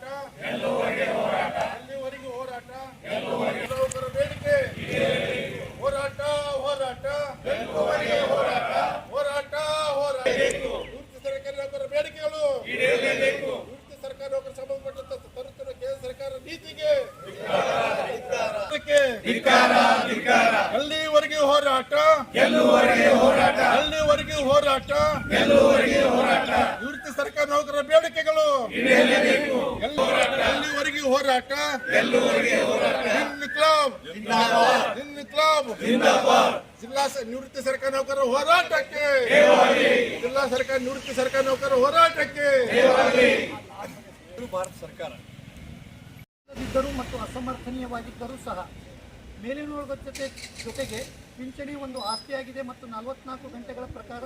Hello again. ಎಲ್ಲಿವರೆಗೆ ಹೋರಾಟ. ಇನ್ಕ್ಲಾಬ್ ಇನ್ಕ್ಲಾಬ್ ಜಿಲ್ಲಾ ಸ- ನಿವೃತ್ತ ಸರ್ಕಾರ ನೌಕರರ ಹೋರಾಟಕ್ಕೆ. ಜಿಲ್ಲಾ ಸರ್ಕಾರ ನಿವೃತ್ತಿ ಸರ್ಕಾರ ನೌಕರರ ಹೋರಾಟಕ್ಕೆ. ಭಾರತ ಸರ್ಕಾರ. ಇದ್ದರೂ ಮತ್ತು ಅಸಮರ್ಥನೀಯವಾಗಿದ್ದರೂ ಸಹ ಮೇಲಿನ ಜೊತೆ ಜೊತೆಗೆ ಪಿಂಚಣಿ ಒಂದು ಆಸ್ತಿಯಾಗಿದೆ ಮತ್ತು ನಲವತ್ನಾಲ್ಕು ಗಂಟೆಗಳ ಪ್ರಕಾರ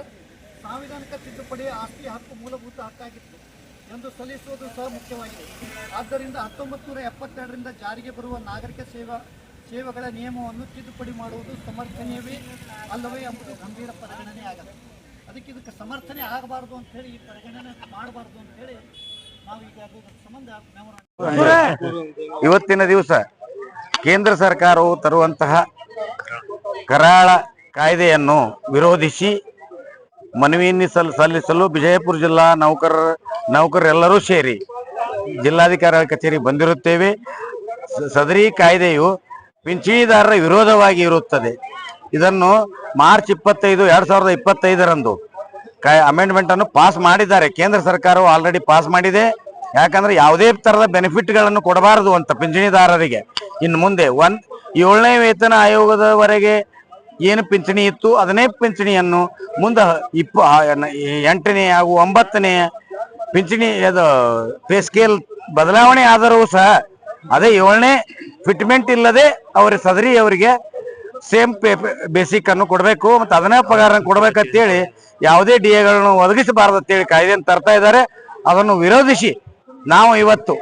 ಸಾಂವಿಧಾನಿಕ ತಿದ್ದುಪಡಿ ಆಸ್ತಿ ಹಕ್ಕು ಮೂಲಭೂತ ಹಕ್ಕಾಗಿತ್ತು. ಎಂದು ಸಲ್ಲಿಸುವುದು ಸಹ ಮುಖ್ಯವಾಗಿದೆ. ಆದ್ದರಿಂದ ಹತ್ತೊಂಬತ್ತು ನೂರ ಎಪ್ಪತ್ತೆರಡರಿಂದ ಜಾರಿಗೆ ಬರುವ ನಾಗರಿಕ ಸೇವಾ, ಸೇವೆಗಳ ನಿಯಮವನ್ನು ತಿದ್ದುಪಡಿ ಮಾಡುವುದು ಸಮರ್ಥನೀಯವೇ ಅಲ್ಲವೇ ಎಂಬುದು ಗಂಭೀರ ಪರಿಗಣನೆ ಆಗಲ್ಲ ಅದಕ್ಕೆ ಇದಕ್ಕೆ ಸಮರ್ಥನೆ ಆಗಬಾರ್ದು ಅಂತ ಹೇಳಿ ಈ ಪರಿಗಣನೆ ಮಾಡಬಾರ್ದು ಅಂತ ಹೇಳಿ ನಾವು ಈಗ ಸಂಬಂಧ ಇವತ್ತಿನ ದಿವಸ ಕೇಂದ್ರ ಸರ್ಕಾರವು ತರುವಂತಹ ಕರಾಳ ಕಾಯ್ದೆಯನ್ನು ವಿರೋಧಿಸಿ ಮನವಿಯನ್ನು ಸಲ್ ಸಲ್ಲಿಸಲು ವಿಜಯಪುರ ಜಿಲ್ಲಾ ನೌಕರರ ನೌಕರರೆಲ್ಲರೂ ಸೇರಿ ಜಿಲ್ಲಾಧಿಕಾರಿ ಕಚೇರಿ ಬಂದಿರುತ್ತೇವೆ. ಸದರಿ ಕಾಯ್ದೆಯು ಪಿಂಚಣಿದಾರರ ವಿರೋಧವಾಗಿ ಇರುತ್ತದೆ. ಇದನ್ನು ಮಾರ್ಚ್ ಇಪ್ಪತ್ತೈದು, ಎರಡು ಸಾವಿರದ ಇಪ್ಪತ್ತೈದರಂದು ಕಾಯ್, ಅಮೆಂಡ್ಮೆಂಟನ್ನು ಪಾಸ್ ಮಾಡಿದ್ದಾರೆ. ಕೇಂದ್ರ ಸರ್ಕಾರವು ಆಲ್ರೆಡಿ ಪಾಸ್ ಮಾಡಿದೆ. ಯಾಕಂದ್ರೆ ಯಾವುದೇ ಥರದ ಬೆನಿಫಿಟ್ಗಳನ್ನು ಕೊಡಬಾರದು ಅಂತ ಪಿಂಚಣಿದಾರರಿಗೆ. ಇನ್ನು ಮುಂದೆ ಒನ್ ಏಳನೇ ವೇತನ ಆಯೋಗದವರೆಗೆ ಏನು ಪಿಂಚಣಿ ಇತ್ತು, ಅದನ್ನೇ ಪಿಂಚಣಿಯನ್ನು ಮುಂದೆ ಇಪ್ಪ ಎಂಟನೇ ಹಾಗೂ ಒಂಬತ್ತನೇ ಪಿಂಚಣಿ, ಅದು ಪೇ ಸ್ಕೇಲ್ ಬದಲಾವಣೆ ಆದರೂ ಸಹ ಅದೇ ಏಳನೇ ಫಿಟ್ಮೆಂಟ್ ಇಲ್ಲದೆ ಅವರ ಸದರಿ ಅವರಿಗೆ ಸೇಮ್ ಪೇ ಬೇಸಿಕ್ ಅನ್ನು ಕೊಡಬೇಕು ಮತ್ತು ಅದನ್ನೇ ಪಗಾರ ಕೊಡ್ಬೇಕಂತೇಳಿ ಯಾವುದೇ ಡಿ ಎಗಳನ್ನು ಒದಗಿಸಬಾರದು ಅಂತೇಳಿ ಕಾಯ್ದೆಯನ್ನು ತರ್ತಾ ಇದ್ದಾರೆ. ಅದನ್ನು ವಿರೋಧಿಸಿ ನಾವು ಇವತ್ತು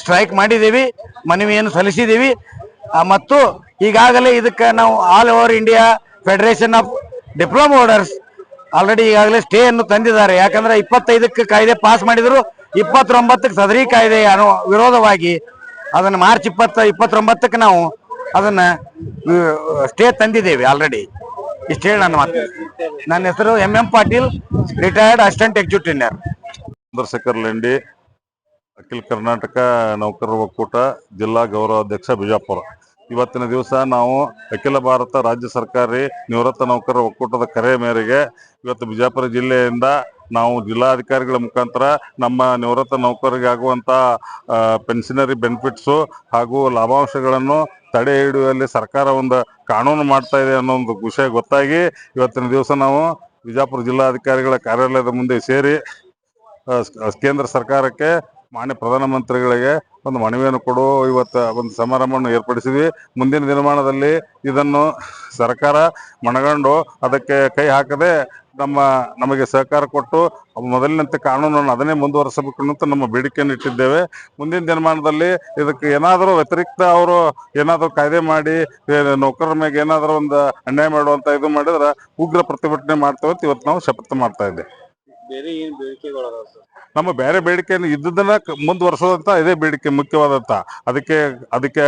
ಸ್ಟ್ರೈಕ್ ಮಾಡಿದ್ದೀವಿ, ಮನವಿಯನ್ನು ಸಲ್ಲಿಸಿದ್ದೀವಿ. ಮತ್ತು ಈಗಾಗಲೇ ಇದಕ್ಕೆ ನಾವು all over India Federation of Diploma Holders already ಈಗಾಗಲೇ ಸ್ಟೇ ಅನ್ನು ತಂದಿದ್ದಾರೆ. ಯಾಕಂದ್ರೆ ಇಪ್ಪತ್ತೈದಕ್ಕೆ ಕಾಯ್ದೆ ಪಾಸ್ ಮಾಡಿದ್ರು, ಇಪ್ಪತ್ತೊಂಬತ್ತಕ್ಕೆ ಸದರಿ ಕಾಯ್ದೆ ಅನು, ವಿರೋಧವಾಗಿ ಅದನ್ನು ಮಾರ್ಚ್ ಇಪ್ಪತ್ತ, ಇಪ್ಪತ್ತೊಂಬತ್ತಕ್ಕೆ ನಾವು ಅದನ್ನ ಸ್ಟೇ ತಂದಿದ್ದೇವೆ ಆಲ್ರೆಡಿ ಇಷ್ಟೇ ನನ್ನ ಮಾತು. ನನ್ನ ಹೆಸರು M M Patil retired assistant executive Chandrashekhar Lendi, ಅಖಿಲ ಕರ್ನಾಟಕ ನೌಕರರ ಒಕ್ಕೂಟ, ಜಿಲ್ಲಾ ಗೌರವಾಧ್ಯಕ್ಷ ಬಿಜಾಪುರ. ಇವತ್ತಿನ ದಿವಸ ನಾವು ಅಖಿಲ ಭಾರತ ರಾಜ್ಯ ಸರ್ಕಾರಿ ನಿವೃತ್ತ ನೌಕರರ ಒಕ್ಕೂಟದ ಕರೆ ಮೇರೆಗೆ ಇವತ್ತು ಬಿಜಾಪುರ ಜಿಲ್ಲೆಯಿಂದ ನಾವು ಜಿಲ್ಲಾಧಿಕಾರಿಗಳ ಮುಖಾಂತರ ನಮ್ಮ ನಿವೃತ್ತ ನೌಕರರಿಗೆ ಆಗುವಂತ ಪೆನ್ಷನರಿ ಬೆನಿಫಿಟ್ಸು ಹಾಗೂ ಲಾಭಾಂಶಗಳನ್ನು ತಡೆ ಹಿಡಿಯುವಲ್ಲಿ ಸರ್ಕಾರ ಒಂದು ಕಾನೂನು ಮಾಡ್ತಾ ಇದೆ ಅನ್ನೋ ಒಂದು ವಿಷಯ ಗೊತ್ತಾಗಿ ಇವತ್ತಿನ ದಿವಸ ನಾವು ಬಿಜಾಪುರ ಜಿಲ್ಲಾಧಿಕಾರಿಗಳ ಕಾರ್ಯಾಲಯದ ಮುಂದೆ ಸೇರಿ ಕೇಂದ್ರ ಸರ್ಕಾರಕ್ಕೆ ಮಾನ್ಯ ಪ್ರಧಾನಮಂತ್ರಿಗಳಿಗೆ ಒಂದು ಮನವಿಯನ್ನು ಕೊಡುವ ಇವತ್ತು ಒಂದು ಸಮಾರಂಭವನ್ನು ಏರ್ಪಡಿಸಿದ್ವಿ. ಮುಂದಿನ ದಿನಮಾನದಲ್ಲಿ ಇದನ್ನು ಸರ್ಕಾರ ಮನಗಂಡು ಅದಕ್ಕೆ ಕೈ ಹಾಕದೆ ನಮ್ಮ, ನಮಗೆ ಸಹಕಾರ ಕೊಟ್ಟು ಮೊದಲಿನಂತೆ ಕಾನೂನನ್ನು ಅದನ್ನೇ ಮುಂದುವರಿಸಬೇಕು ಅಂತ ನಮ್ಮ ಬೇಡಿಕೆಯನ್ನು ಇಟ್ಟಿದ್ದೇವೆ. ಮುಂದಿನ ದಿನಮಾನದಲ್ಲಿ ಇದಕ್ಕೆ ಏನಾದರೂ ವ್ಯತಿರಿಕ್ತ ಅವರು ಏನಾದರೂ ಕಾಯ್ದೆ ಮಾಡಿ ನೌಕರರ ಮೇಲೆ ಏನಾದರೂ ಒಂದು ಅನ್ಯಾಯ ಮಾಡುವಂಥ ಇದು ಮಾಡಿದ್ರೆ ಉಗ್ರ ಪ್ರತಿಭಟನೆ ಮಾಡ್ತೇವೆ ಇವತ್ತು ನಾವು ಶಪಥ ಮಾಡ್ತಾ ಇದ್ದೇವೆ. ಬೇರೆ ಏನ್ ಬೇಡಿಕೆಗಳು ಅದಾವ ಸರ್? ನಮ್ಮ ಬೇರೆ ಬೇಡಿಕೆ ಇದ್ದದನ್ನ ಮುಂದುವರ್ಸೋದಂತ ಇದೇ ಬೇಡಿಕೆ ಮುಖ್ಯವಾದಂತ. ಅದಕ್ಕೆ ಅದಕ್ಕೆ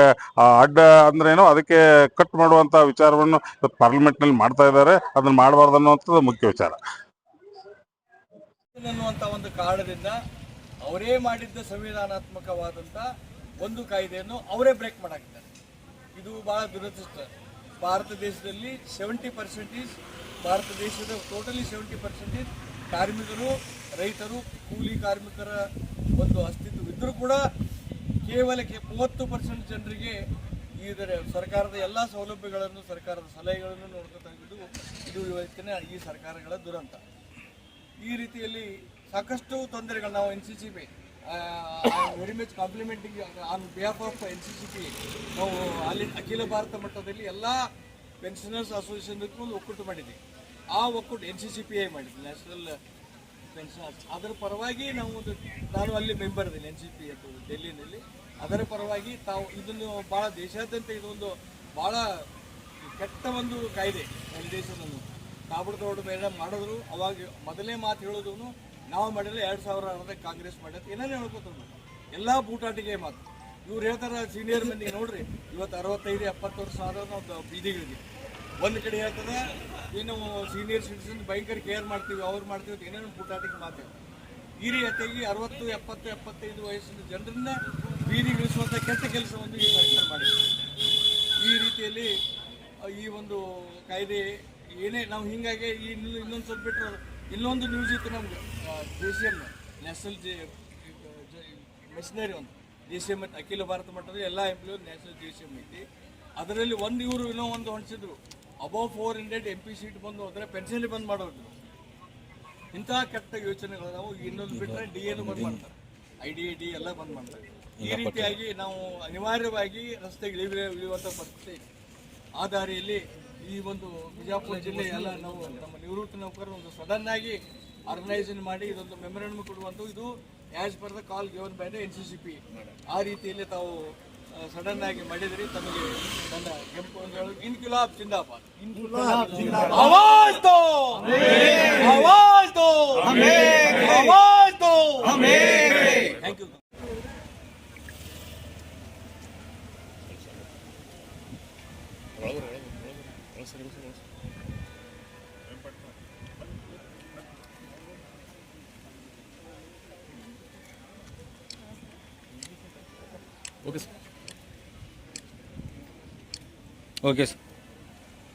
ಅಡ್ಡ ಅಡ್ಡ ಅಂದ್ರೇನು ಅದಕ್ಕೆ ಕಟ್ ಮಾಡುವಂತ ವಿಚಾರವನ್ನು ಪಾರ್ಲಿಮೆಂಟ್ನಲ್ಲಿ ಮಾಡ್ತಾ ಇದ್ದಾರೆ. ಅದನ್ನ ಮಾಡಬಾರ್ದು ಅನ್ನುವಂಥದ್ದು ಮುಖ್ಯ ವಿಚಾರ. ಅನ್ನುವಂತ ಒಂದು ಕಾರಣದಿಂದ ಅವರೇ ಮಾಡಿದ್ದ ಸಂವಿಧಾನಾತ್ಮಕವಾದಂತ ಒಂದು ಕಾಯ್ದೆಯನ್ನು ಅವರೇ ಬ್ರೇಕ್ ಮಾಡಾಕಿದ್ದಾರೆ ಇದು ಬಹಳ ದುರದೃಷ್ಟ. ಭಾರತ ದೇಶದಲ್ಲಿ ಸೆವೆಂಟಿ ಪರ್ಸೆಂಟೇಜ್ ಭಾರತ ದೇಶದ ಟೋಟಲಿ ಸೆವೆಂಟಿ ಪರ್ಸೆಂಟೇಜ್ ಕಾರ್ಮಿಕರು, ರೈತರು, ಕೂಲಿ ಕಾರ್ಮಿಕರ ಒಂದು ಅಸ್ತಿತ್ವ ಇದ್ರೂ ಕೂಡ ಕೇವಲ ಮೂವತ್ತು ಪರ್ಸೆಂಟ್ ಜನರಿಗೆ ಇದರ ಸರ್ಕಾರದ ಎಲ್ಲ ಸೌಲಭ್ಯಗಳನ್ನು, ಸರ್ಕಾರದ ಸಲಹೆಗಳನ್ನು ನೋಡ್ಕೊತಾ ಇದ್ದು ಇದು ಇವತ್ತಿನ ಈ ಸರ್ಕಾರಗಳ ದುರಂತ. ಈ ರೀತಿಯಲ್ಲಿ ಸಾಕಷ್ಟು ತೊಂದರೆಗಳು ನಾವು N C C P very much complimenting on behalf of N C C P ನಾವು ಅಲ್ಲಿ ಅಖಿಲ ಭಾರತ ಮಟ್ಟದಲ್ಲಿ ಎಲ್ಲ ಪೆನ್ಷನರ್ಸ್ ಅಸೋಸಿಯೇಷನ್ ಒಂದು ಒಕ್ಕೂಟ ಮಾಡಿದ್ದೀವಿ ಆ ಒಕ್ಕೂಟ N C C P I ಮಾಡಿದ್ವಿ ನ್ಯಾಷನಲ್ ಪೆನ್ಷನರ್ಸ್ ಅದರ ಪರವಾಗಿ ನಾವು ಒಂದು ನಾನು ಅಲ್ಲಿ ಮೆಂಬರ್ ಇದ್ದೀನಿ ಎನ್ ಸಿ ಪಿ ಅಂತ ಡೆಲ್ಲಿನಲ್ಲಿ. ಅದರ ಪರವಾಗಿ ತಾವು ಇದನ್ನು ಭಾಳ ದೇಶಾದ್ಯಂತ ಇದೊಂದು ಭಾಳ ಕೆಟ್ಟ ಒಂದು ಕಾಯ್ದೆ ನಮ್ಮ ದೇಶದನ್ನು ಕಾಬಡ್ದೋಡು ಮೇಲೆ ಮಾಡಿದ್ರು. ಅವಾಗ ಮೊದಲೇ ಮಾತು ಹೇಳೋದು ನಾವು ಮಾಡಿಲ್ಲ, ಎರಡು ಸಾವಿರ ಅರ್ಧ ಕಾಂಗ್ರೆಸ್ ಮಾಡತ್ತೆ ಏನೇನು ಹೇಳ್ಕೊತಾರೆ ಎಲ್ಲ ಬೂಟಾಟಿಗೆ ಮಾತು. ಇವ್ರು ಹೇಳ್ತಾರೆ ಸೀನಿಯರ್ ಮಂದಿಗೆ ನೋಡ್ರಿ, ಇವತ್ತು ಅರವತ್ತೈದು ಎಪ್ಪತ್ತು ಸಾವಿರ ಬೀದಿಗಳಿಗೆ ಒಂದು ಕಡೆ ಹೇಳ್ತದೆ ಏನು ಸೀನಿಯರ್ ಸಿಟಿಸನ್ ಭಯಂಕರ ಕೇರ್ ಮಾಡ್ತೀವಿ, ಅವ್ರು ಮಾಡ್ತೀವಿ ಅಂತ ಏನೇನು ಬೂಟಾಟಿಗೆ ಮಾತು. ಈ ರೀತಿಯಾಗಿ ಅರವತ್ತು, ಎಪ್ಪತ್ತು, ಎಪ್ಪತ್ತೈದು ವಯಸ್ಸಿನ ಜನರನ್ನ ಬೀದಿಗಿಳಿಸುವಂಥ ಕೆಟ್ಟ ಕೆಲಸವನ್ನು ಈ ಸರ್ಕಾರ ಮಾಡಿದೆ ರೀತಿಯಲ್ಲಿ ಈ ಒಂದು ಕಾಯ್ದೆ ಏನೇ, ನಾವು ಹಿಂಗಾಗಿ ಈ ಇನ್ನೊಂದು ಸ್ವಲ್ಪ ಬಿಟ್ಟರೆ ಇನ್ನೊಂದು ನ್ಯೂಸ್ ಇತ್ತು ನಮ್ಗೆ J C M national J machinery ಒಂದು ಜೆ ಸಿ ಎಂ ಅಖಿಲ ಭಾರತ ಮಟ್ಟದ ಎಲ್ಲ employ national J C M ಐತಿ. ಅದರಲ್ಲಿ ಒಂದು ಇವರು ಇನ್ನೂ ಒಂದು ಹೊಂಚಿದ್ರು above four hundred M P seat ಬಂದು ಹೋದ್ರೆ ಪೆನ್ಷನ್ ಬಂದ್ ಮಾಡೋದು ಇಂತಹ ಕೆಟ್ಟ ಯೋಚನೆಗಳು ನಾವು ಇನ್ನೊಂದು ಬಿಟ್ಟರೆ ಡಿ ಎನು ಬಂದ್ ಮಾಡ್ತಾರೆ. ಐ ಡಿ ಡಿ ಎಲ್ಲ ಬಂದ್ ಮಾಡ್ತಾರೆ. ಈ ರೀತಿಯಾಗಿ ನಾವು ಅನಿವಾರ್ಯವಾಗಿ ರಸ್ತೆಗೆ ಇಳಿಯುವ ಇಳಿಯುವಂಥ ಪರಿಸ್ಥಿತಿ. ಆ ದಾರಿಯಲ್ಲಿ ಈ ಒಂದು ಬಿಜಾಪುರ ಜಿಲ್ಲೆ ಎಲ್ಲ ನಾವು ನಮ್ಮ ನಿವೃತ್ತ ನೌಕರರು ಒಂದು ಸಡನ್ ಆಗಿ ಆರ್ಗನೈಸೇಷನ್ ಮಾಡಿ ಇದೊಂದು ಮೆಮೊರಂಡಮ್ ಕೊಡುವಂಥ ಇದು as per the call given by the N C C P ಆ ರೀತಿಯಲ್ಲಿ ತಾವು ಸಡನ್ ಆಗಿ ಮಾಡಿದ್ರಿ ತಮಗೆ ನನ್ನ ಕೆಂಪು ಒಂದು ಇನ್ಕಿಲಾಬ್ ಜಿಂದಾಬಾದ್ ಆವಾಜ್ ದೋ ಆವಾಜ್ ದೋ ಆವಾಜ್ ದೋ thank you okay sir okay sir